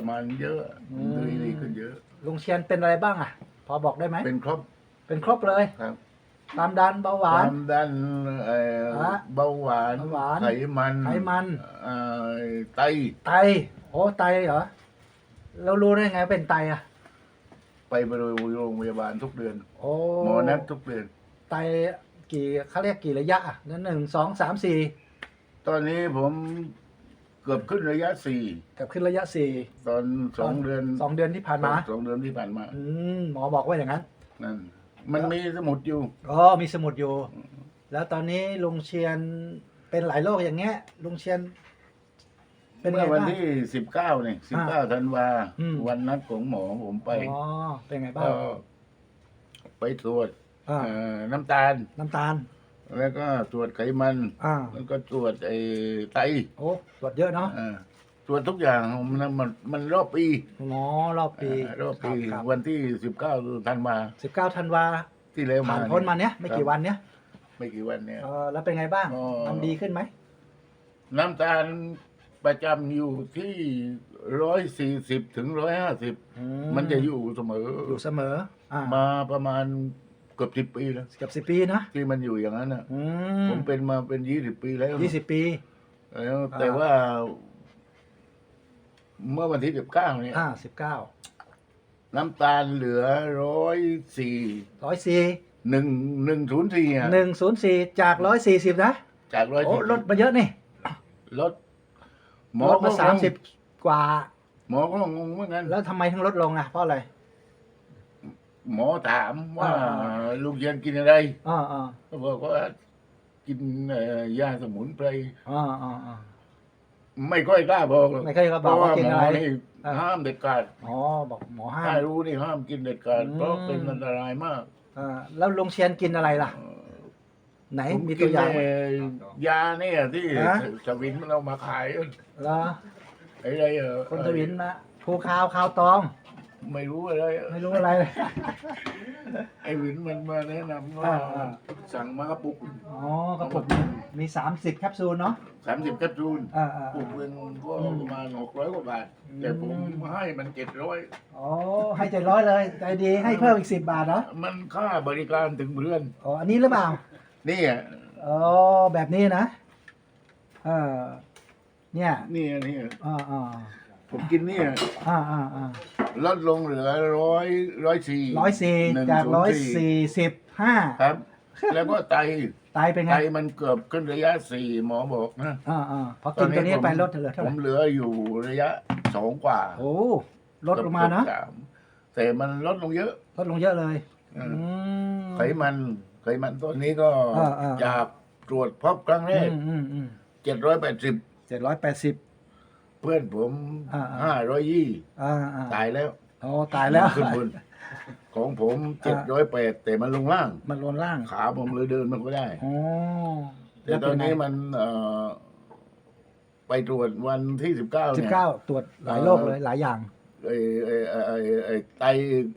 ประมาณเยอะอืม ดีดีขึ้นเยอะ ลุงเชียนเป็นอะไรบ้างอะ พอบอกได้ไหม เป็นครบเป็นครบเลย ครับความดันเบาหวานความดันเอ่อฮะเบาหวานเบาหวานไขมันไขมัน เอ่อไตไต โอ้ไตเหรอ เรารู้ได้ไงว่าเป็นไตอะไปโรงพยาบาลทุกเดือน โอ้หมอนัดทุกเดือน ไตกี่เขาเรียกกี่ระยะอะนั่นหนึ่งสองสามสี่ตอนนี้ผม เกือบขึ้นระยะสี่กับขึ้นระยะสี่ตอนสองเดือนสองเดือนที่ผ่านมา สองเดือนที่ผ่านมา อืมหมอบอกว่าอย่างนั้นนั่น มันมีสมุดอยู่ อ๋อมีสมุดอยู่ แล้วตอนนี้ลุงเชียนเป็นหลายโรคอย่างเงี้ยลุงเชียน เป็นไงเมื่อวันบ้างที่สิบเก้าเนี่ยสิบเก้าธันวา อืม วันนัดของหมอผมไปอ๋อเป็นไงบ้าก็งไปตรวจอ่าเอ่อน้ำตาลน้ำตาล แล้วก็ตรวจไขมันอ่า แล้วก็ตรวจไอ้ไตโอ้ตรวจเยอะเนาะเออตรวจทุกอย่างมันมันมันรอบปีหมอรอบปีเออรอบปีครับวันที่สิบเก้าธันวาสิบเก้าธันวาที่แล้วผ่ามานพ้นมาเนี้ยไม่กี่ครับวันเนี้ยไม่กี่วันเนี่ย เออแล้วเป็นไงบ้างอ๋อมันดีขึ้นไหมน้ำตาลประจำอยู่ที่ร้อยสี่สิบถึงร้อยห้าสิบอืมันจะอยู่เสมออยู่เสมอ อ่ามาประมาณ เกือบสิบปีแล้วเกือบสิบปีนะที่มันอยู่อย่างนั้นน่ะ อืผมเป็นมาเป็นยี่สิบปีแล้วยี่สิบปี แล้วแต่อ่าว่า เมื่อวันที่สิบเก้าเนี่ย อ่าสิบเก้าน้ำตาลเหลือร้อยสี่ร้อยสี่หนึ่งหนึ่งศูนย์สี่อะหนึ่งศูนย์สี่จากร้อยสี่สิบนะจากร้อยโอ้สี่ลดมาเยอะนี่ลดหมลอดมาก็สามสิบงงกว่า หมอก็งงเหมือนกันแล้วทำไมถึงลดลงอะเพราะอะไร หมอถามว่าอ่าลูกเย็นกินอะไรอ่าอ่าก็บอกว่ากินเอ่อยาสมุนไพรอ่าอ่าอ่า ไม่ค่อยกล้าบอกหรอกไม่ค่อยกล้าบอกว่ากินอะไร เพราะว่าหมอนี่อ่าห้ามเด็ดขาดอ๋อบอกหมอห้าถ้ามรู้นี่ห้ามกินเด็ดขาดอืม เพราะเป็นอันตรายมากอ่าแล้วลุงเชียนกินอะไรล่ะ ไหนผมมีกิตัวนอย่างไหม แต่ยาเนี่ยที่ฮะ สวินมันเอามาขายเหรอไอ้ไรเออคนทวินนะภูคาวคาวตอง ไม่รู้อะไรไม่รู้อะไรเลยไอ้วินมันมาแนะนำว่าอ่าอ่า สั่งมากระปุกอ๋อกระปุกมีสามสิบแคปซูลเนาะสามสิบแคปซูลอ่าอ่าปุกหนึ่งก็อืมประมาณหกร้อยกว่าบาทอืมแต่ผมให้มันเจ็ดร้อยอ๋อให้ใจร้อยเลยใจดีให้เพิ่มอีกสิบบาทเนาะมันค่าบริการถึงเรือน อ๋ออันนี้หรือเปล่า นี่อะอ๋อแบบนี้นะ เออเนี่ย นี่นี่อ่าอ่า ผมกินเนี่ยอ่าอ่าอ่าลดลงเหลือร้อยร้อยสี่ร้อยสี่หนึ่งจากศูนร้อยย์สี่สิบห้าครับ แล้วก็ไตไตเป็นไงไตมันเกือบขึ้นระยะสี่หมอบอกนะอ่าอ่าพอกินตัวนี้ผมไปลดเหลือเท่าผไหร่มเหลืออยู่ระยะสองกว่า โอ้ลดลงมานะเกือบสามแต่มันลดลงเยอะ ลดลงเยอะเลยอือืมมไขมันไขมันตัวนี้ก็อ่าอ่าจากตรวจพบครั้งแรอืกมอืมอืมเจ็ดร้อยแปดสิบเจ็ดร้อยแปดสิบ เพื่อนผมอ่าอ่า ห้าร้อยยี่อ่าอ่าตายแล้วโอ้ตายแล้วขึ้นบนของผมเจ็ดร้อยแปดแต่มันลงล่าง มันลนล่างขาผมเลยเดินมันก็ได้ อ๋อแต่ตอนนี้มันเอ่อไปตรวจวันที่สิบเก้าสิบเนี่ย เก้าตรวจหลายโรคเลยหลายอย่าง ไอ้ไอ้ไอ้ไอ้ไอ้ไต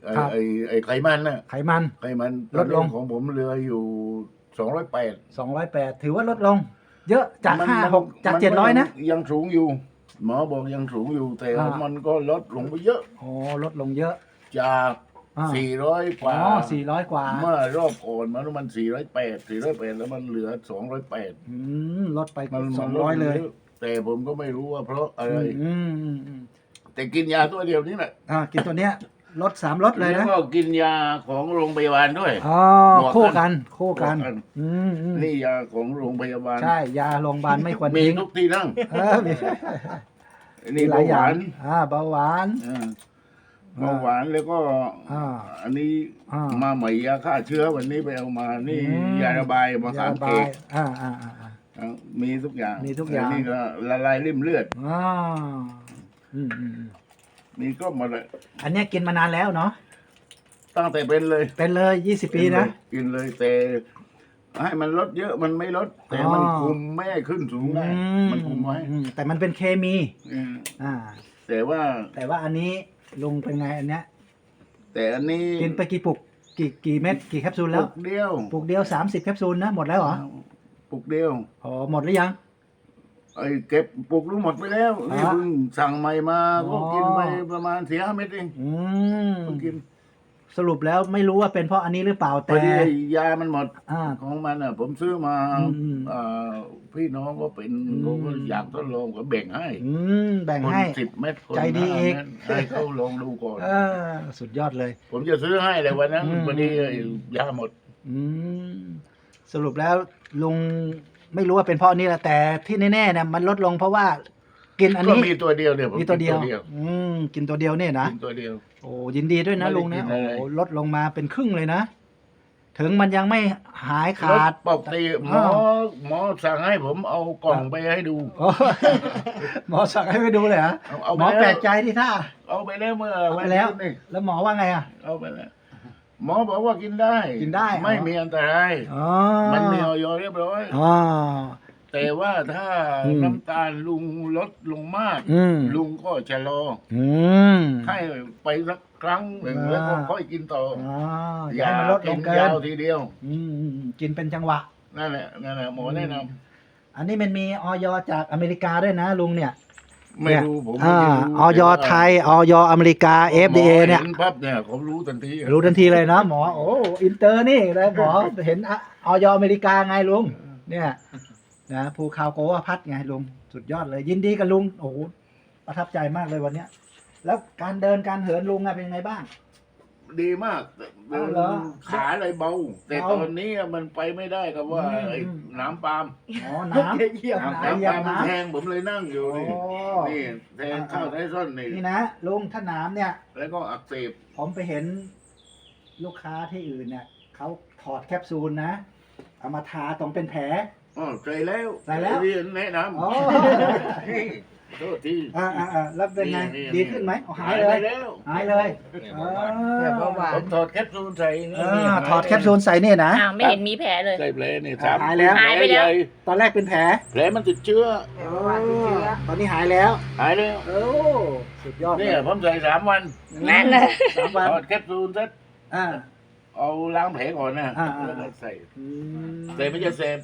ไอ้ครับ ไอ้ไอ้ไขมันน่ะไขมัน ไขมันลดลง ของผมเหลืออยู่สองร้อยแปดสองร้อยแปดถือว่าลดลง เยอะจากห้าหกจากเจ็ดร้อยนะ ยังสูงอยู่ หมอบอกยังสูงอยู่แต่ว่าอ่ามั มันก็ลดลงไปเยอะ โอ้ลดลงเยอะ จากอ่า สี่ร้อยกอ๋อว่าสี่ร้อยกว่าเมื่อรอบก่อนมันมันสี่ร้อยแปดสี่ร้อยแปดแล้วมันเหลือสองร้อยแปดอืมลดไปมันสมัอนงลดร้อยเลยะแต่ผมก็ไม่รู้ว่าเพราะอะไร อืมอืมอืมแต่กินยาตัวเดียวนี่แหละ อ่ากินตัวเนี้ย ลดสามลดเลยแล้วนะก็กินยาของโรงพยาบาลด้วย อ๋อบอกกัน คู่กันคู่กันบอกกัน อืมอืมนี่ยาของโรงพยาบาลใช่ยาโรงพยาบาลไม่ควรมีทิ้งทุกที่นั่งเออมีนี่หเบาลายอหย่าวางนอ่าเบาหวานอ่าเบาหวานแล้วก็อ่าอันนี้อ่ามาใหม่ยาฆ่าเชื้อวันนี้ไปเอามานี่อืม ยาระบายมายาสามระเกบายอ่าอ่าอ่าอ่า อ่ามีทุกอย่างมีทุกอย่างนนี่ก็ละลายริ่มเลือด อ่าอืมอืมอืม นี่ก็หมาเลยอันเนี้ยกินมานานแล้วเนาะตั้งแต่เป็นเลยเป็นเลยยี่สิบปีนะ กินเลยแต่ให้มันลดเยอะมันไม่ลด แต่มันอ๋อ คุมไม่ให้ขึ้นสูงได้อืมันคุมไว้อืมแต่มันเป็นเคมี อืมอ่า แต่ว่าแต่ว่าอันนี้ลุงเป็นไงอันเนี้ย แต่อันนี้กินไปกี่ปุกกี่กี่เม็ดกี่แคปซูลปแล้วลุกเดียวปุกเดียวสามสิบแคปซูลนะหมดแล้วเหรอปลุกเดียว อ๋อหมดหรือยัง ไอ้เก็บปลูกรู้หมดไปแล้วนี่อ่าเพิ่งสั่งใหม่มาอ๋ก็อ กินไปประมาณสี่ห้าเม็ดเองอืมเพิ่งกินสรุปแล้วไม่รู้ว่าเป็นเพราะอันนี้หรือเปล่าพแต่ อดีไอ้ยามันหมดอ่า ของมันอะ ผมซื้อมาอืมอืมเอ่อพี่น้องก็เป็นอืม เขาก็อยากทดลองก็แบ่งให้อืมแบ่งคนให้ สิบเม็ดคนใจดีห้าอีกเม็ดให้เขาลองดูก่อน เออสุดยอดเลย ผมจะซื้อให้เลยวันนั้นอืม พอดีไอ้ยาหมด อืมสรุปแล้วลุง ไม่รู้ว่าเป็นเพราะอันนี้แหละแต่ที่แน่ๆเนี่ยมันลดลงเพราะว่า กินอันก็นี้มีตัวเดียวเนี่ยผมมีตัวเดียวกินอืมกินตัวเดียวเนี่ยนะ กินตัวเดียว โอ้ยินดีด้วยนะไม่ได้ลุงนะกินโอ้อะไร ลดลงมาเป็นครึ่งเลยนะ ถึงมันยังไม่หายขาดรถปกติหมอหมอสั่งให้ผมเอากล่องไปให้ดู โอ้หมอสั่งให้ไปดูเลยเหรอเอาเอาหไปมอแล้วแปลกใจที่ท่า เอาไปแล้วเมื่อเอาวัไปนแล้วอาทิตย์นี่แล้วหมอว่าไงอะ เอาไปแล้ว หมอบอกว่ากินได้กินได้ไม่อ๋อมีอันตรายอ๋อมันมีออยเรียบร้อย อ๋อ แต่ว่าถ้าอืม น้ำตาลลุงลดลงมาก อืมลุงก็ชะลออืม ให้ไปสักครั้งหนึ่งอ่า แล้วก็ค่อยกินต่ออ๋อออย่าย่าให้มันลดลกิงนเกิยานวทีเดียว อืมอืมอืมกินเป็นจังหวะ นั่นแหละนั่นแหละหมอแนะนำอันนี้มันมีออยจากอเมริกาด้วยนะลุงเนี่ย ไม่รู้ผมไม่อ่าได้รู้ออยไทยออยอเมริกา FDA หมอเนี่ย ห็ปั๊บเนี่ยเขารู้ทันทีรู้ทันทีเลยนะหมอ โอ้อินเตอร์นี่เลยหมอเห็นอะออยอเมริกาไงลุง เนี่ยนะภูคาวโกวาพัดไงลุง สุดยอดเลย ยินดีกับลุง โอ้โหประทับใจมากเลยวันเนี้ย แล้วการเดินการเหินลุงอะเป็นไงบ้าง ดีมากเอาเหรอขาอะไรเบา แต่เบาตอนนี้มันไปไม่ได้กับว่าอืม ไอ้อืมน้ำปาล์มอ๋อน้ำเหยียบน้ำน้ำเหยียปาบล์มมันน้ำแทงผมเลยนั่งอยู่นี่โอ้ นี่แทงเข้าท้ายส้นนี่นี่นะลุงถ้าน้ำเนี่ย แล้วก็อักเสบผมไปเห็นลูกค้าที่อื่นเนี่ยเขาถอดแคปซูลนะ เอามาทาตรงเป็นแผล อ๋อใส่แล้วใส่แล้ว เรียนแนะนำอ๋อนี่ โทษทีอ่าอ่าอ่าแล้วเป็นไงนี่ดีขึ้นไหมอ๋อหายไปเลยแล้วหายเลยเออแบบเบาหวาผนมถอดแคปซูลใส่นี่อ่าถอดแคปซูลใส่เนี่ยนะ อ้าวไม่เห็นมีแผลเลย ใส่แผลนี่สามหายแล้ว หายไปแล้วใหญ่ตอนแรกเป็นแผลแผลมันติดเชื้อตอนนี้หายแล้ว หายแล้วโอ้สุดยอดเลเนี่ยผมใส่สามวันนั่นน่ะ สามวัน ถอดแคปซูลเสร็จอ่า เอาล้างแผลก่อนนะอ่าอ่า แล้วก็ใส่อืมแต่ไม่จะแสบ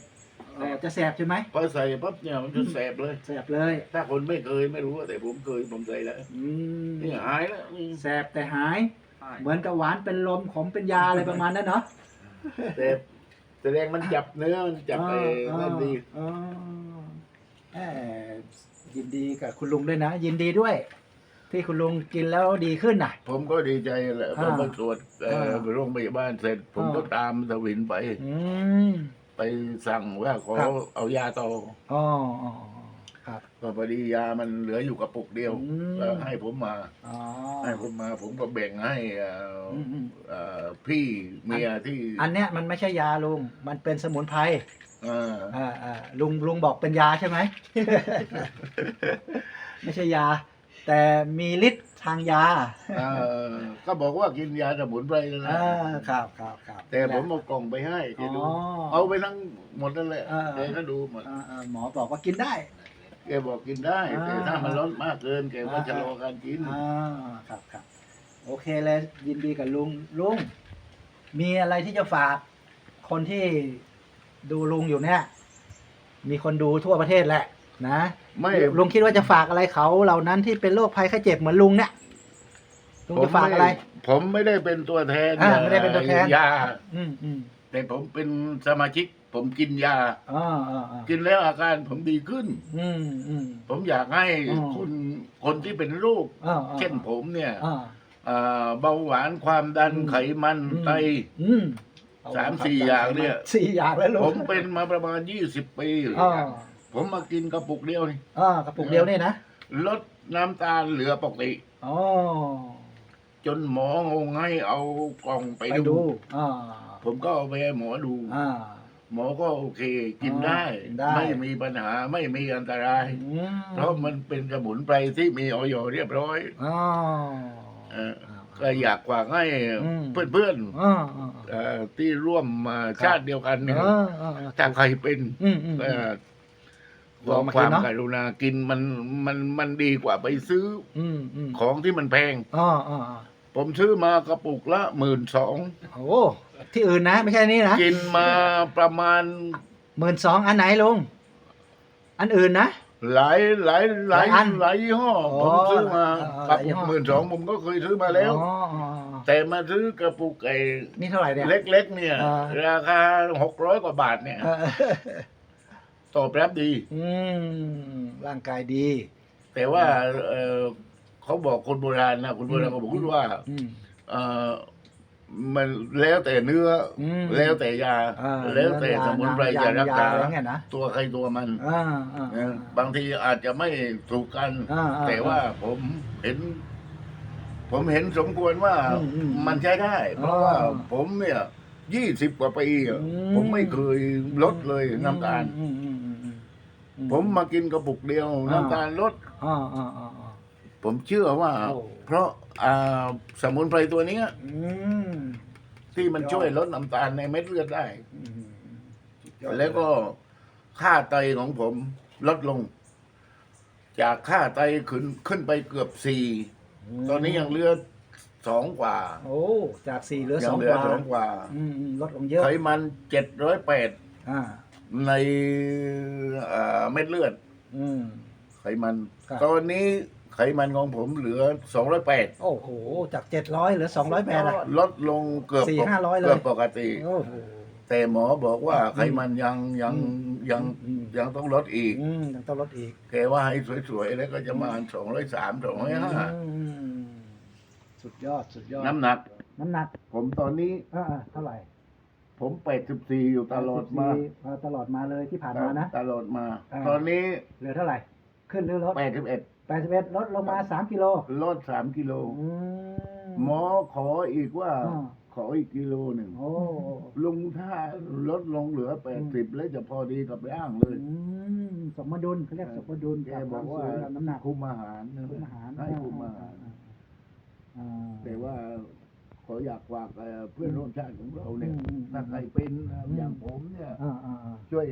เออจะแสบใช่ไหมพอใส่ปั๊บเนี่ยมันจะแสบเลย แสบเลยถ้าคนไม่เคยไม่รู้แต่ผมเคยผมใส่แล้วอืมนี่หายแล้วนี่แสบแต่หาย เหมือนกับหวานเป็นลมขมเป็นยาอะไรประมาณนั้นเนาะแต่แสดงมันจับเนื้อมันจับไปนั่นดีอ๋อเอ่อยินดีกับคุณลุงด้วยนะ ยินดีด้วย ที่คุณลุงกินแล้วดีขึ้นน่ะ ผมก็ดีใจแหละอ่าผมไปตรวจเอ่ออ่าไปโรงพยาบาลเสร็จ ผมอ่าก็ตามทวินไป อืม ไปสั่งว่าขอครับ เอายาต่ออ๋ออ๋อครับ ก็พอดียามันเหลืออยู่กระปุกเดียวอืม ก็ให้ผมมา อ๋อให้ผมมา ผมก็แบ่งให้เอ่ออมอืมเอ่อพี่เมียที่อันเนี้ยมันไม่ใช่ยาลุง มันเป็นสมุนไพรเอ่ออ่าอ่าลุงลุงบอกเป็นยาใช่ไหม ไม่ใช่ยา แต่มีฤทธิ์ ทางยาเอ่อก็บอกว่ากินยาสมุนไพรแล้วนะอ่าครับครับครับแต่ผมเอากล่องไปให้แกดู อ๋อ เอาไปทั้งหมดนั่นแหละอ่า แกก็ดูหมดอ่าอ่าหมอบอกว่ากินได้ แกบอกกินได้ อ่าแต่ถ้ามันลดมากเกินแกก็อ่า จะรอการกิน อ่าครับครับโอเคเลยยินดีกับลุงลุงมีอะไรที่จะฝาก คนที่ดูลุงอยู่เนี่ย มีคนดูทั่วประเทศแหละ นะไม่ ลุงคิดว่าจะฝากอะไรเขาเหล่านั้นที่เป็นโรคภัยไข้เจ็บเหมือนลุงเนี่ยลุงจะฝากอะไร ผมไม่ได้เป็นตัวแทนอ่าไม่ได้เป็นตัวแทน ยา อืมอืมแต่ผมเป็นสมาชิก ผมกินยา อ่าอ่าอ่ากินแล้วอาการผมดีขึ้น อืมอืม ผมอยากให้อ๋อ คนคนที่เป็นโรคอ่าอ่าเช่นผมเนี่ยอ่า อ่าเบาหวานความดันอืมไขมันไต อืมสามสี่อย่างเนี่ย สี่อย่างแล้วลุผงมเป็นมาประมาณยี่สิบปี อ่า ผมมากินกระปุกเดียวนี่อ่ากระปุกเดียวนี่นะลดน้ำตาลเหลือปกติ อ๋อ จนหมองงให้เอากล่องไปไปดูดู อ่า ผมก็เอาไปให้หมอดู อ่า หมอก็โอเคกินอ๋อได้ กินได้ ไม่มีปัญหาไม่มีอันตราย อืมเพราะมันเป็นสมุนไพรที่มีออยเรียบร้อยอ๋อเออก็อยากฝากให้อืม เพื่อนอ่าอ่าๆเอ่อที่ร่วมมาครับชาติเดียวกันเนี่ยอ่าอ่าอ่าถ้าใครเป็นอืมอืมเอ่อข ลอองมาความกินเนอะกรุณากินมันมันมันดีกว่าไปซื้ออืมอืมของที่มันแพง อ๋ออ๋ออ๋อผมซื้อมากระปุกละหมื่นสองโอ้ที่อื่นนะ ไม่ใช่นี่นะกินมาประมาณหมื่นสองอันไหนลุงอันอื่นนะ หลายหลายหลายหลายอันหลายยี่ห้ออ๋อผมซื้อมาเออกับหลายยี่ห้อ หมื่นสองผมก็เคยซื้อมาแล้ว อ๋ออ๋ออ๋อแต่มาซื้อกระปุกไอ้นี่เท่าไหร่เนี่ย เล็กๆเนี่ยอ่าราคาหกร้อยกว่าบาทเนี่ย เออ ตอบรับดี อืมร่างกายดี แต่ว่าเออเขาบอกคนโบราณนะคนโบราณอืมเขาบอกว่าอืม เออมันแล้วแต่เนื้ออมแล้วแต่ยา อ่าแล้วแต่สมุนไพรจะรักษาอะไรเงี้ยนะ ตัวใครตัวมันอ่าอ่าเออบางทีอาจจะไม่ถูกกัน อ่าอ่าแต่ว่าผมเห็น ผมเห็นสมควรว่าอืมอืมมันใช้ได้ เพราะว่าอ่าผมเนี่ยยี่สิบกว่าปีอะอืม ผมไม่เคยลดเลยน้ำตาล อืมอืมอืมอืมอื ผมมากินกระปุกเดียวอ่าน้ำตาลลดอ่าอ่าอ่าอ่า ผมเชื่อว่า โอ้ เพราะอ่าสมุนไพรตัวเนี้ยอืมที่มันช่วยลดน้ำตาลในเม็ดเลือดได้ อืมสุดยอดแล้วก็ค่าไตของผมลดลง จากค่าไตขึ้นขึ้นไปเกือบสี่มตอนนี้ยังเหลือสองกว่าโอ้จากสี่เหลือยัสองเหลืกอว่าสองกว่า อืมอืมลดลงเยอะไขมันเจ็ดร้อยแปดอ่า ในเอ่อเม็ดเลือด อืม ไขมัน ครับ ตอนนี้ไขมันของผมเหลือสองร้อยแปดโอ้โห จากเจ็ดร้อยเหลือสองร้อยแปดอะ ลดลงเกือบสี่ห้าร้อยเลย เกือบปกติ โอ้โห แต่หมอบอกว่าอืมไขมันยังยังอืมยังอืม ยังต้องลดอีก อืมยังต้องลดอีกแกว่าให้สวยๆ แล้วก็จะมาสองร้อยสามสองร้อยห้าอืมสุดยอด สุดยอด น้ำหนัก น้ำหนักผมตอนนี้ อ่าๆเท่าไหร่ ผมแปดสิบสี่อยู่ตลอดมาเออตลอดมาเลยที่ผ่านมานะ ตลอดมาอ่าตอนนี้เหลือเท่าไหร่ ขึ้นหรือลดแปดสิบเอ็ดแปดสิบเอ็ดลดลงมาสามกิโลลดสามกิโลอืมหมอขออีกว่าอ่า ขออีกกิโลหนึ่งโอ้ลุงถ้าลดลงเหลือแปดสิบแล้วจะพอดีกับร่างเลยอืมสมดุลเขาเรียกสมดุลแกกับบคอวากมว่าสูงกับน้ำหนักคุมอาหารนะคุมอาหารให้คุมอาหารอ่าแต่ว่า ขออยากฝากเอ่อเพื่อนร่วมชาติของเราเนี่ยอืมอืมถ้าใครเป็นนะอืมอย่างผมเนี่ยอ่าอ่าอ่าช่วย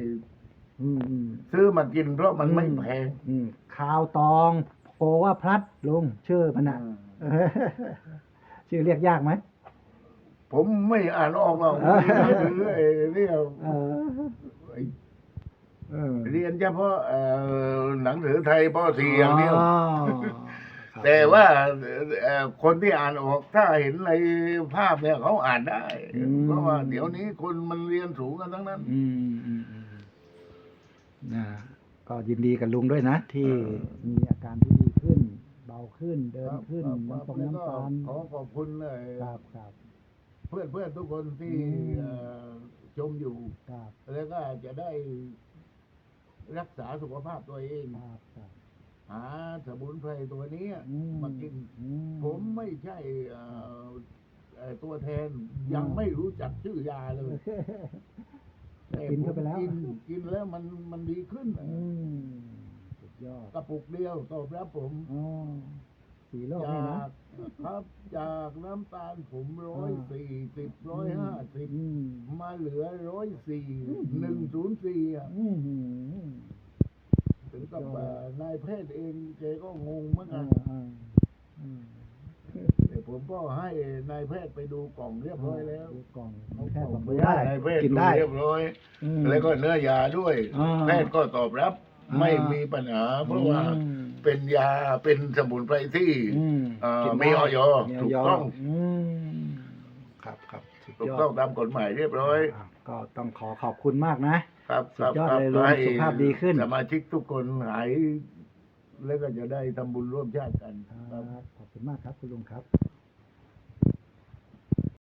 อืมอืมซื้อมากินเพราะมันไม่อืมแพงอืมข่าวตองโปว่าพลัดลุงชื่อมันอะชื่อเรียกยากไหมผมไม่อ่านออกหรอกเออหรือไอ้เนี่ยเออไอ้เออเรียนเฉพาะเอ่อหนังสือไทยป .4 อย่างเดียวครับ แต่ว่าเอ่อคนที่อ่านออกถ้าเห็นในภาพเนี่ยเขาอ่านได้อืมเพราะว่าเดี๋ยวนี้คนมันเรียนสูงกันทั้งนั้นอืมอืมอืมนะก็ยินดีกับลุงด้วยนะ ที่เออมีอาการที่ดีขึ้น เบาขึ้นเดินขึ้นครับน้ำตรงแล้วน้ำก็ตาลขอขอบคุณเลยครับครับเพื่อนเพื่อนๆทุกคนที่อืมเอ่อชมอยู่ครับแล้วก็จะได้รักษาสุขภาพตัวเองครับครับ หาสมุนไพรตัวเนี้ยอืมากินอืผมไม่ใช่เอ่อเอ่อตัวแทนยังไม่รู้จักชื่อยาเลยแต่กินเข้าไปแล้วกินกินแล้วมันมันดีขึ้นอืมสุดยอดกระปุกเดียวตอบรับผมอ๋อสีโลกจานี่นะกครับจากน้ำตาลผมร้อยสี่สิบร้อยห้าสิบอืมมาเหลือร้อยสี่อืมหนึ่งศูนย์สี่อะอืมอืม ถึงกับเอ่อนายแพทย์เองแกก็งงเหมือนกัอ่านอ่าอืมแต่ผมก็ให้นายแพทย์ไปดูกล่องเรียบร้อยแล้วดูกล่องเอาแพทย์กบล่อองกไปไม่ให้ได้นายแพทย์กินดูได้เรียบร้อยอืมแล้วก็เนื้อยาด้วยอ่าแพทย์ก็ตอบรับอ่าไม่มีปัญหา เพราะว่าอืมเป็นยาเป็นสมุนไพรที่อืมเอ่อกินได้มีออยมีถูกต้องอืมครับครับสุดถูยกอดต้องตามกฎหมายเรียบร้อยอะก็ต้องขอขอบคุณมากนะ ครับสุดยอดครับเลยลุงให้สุขภาพดีขึ้น สมาชิกทุกคนหาย แล้วก็จะได้ทำบุญร่วมชาติกันคครับรับขอบคุณมากครับคุณลุงครับ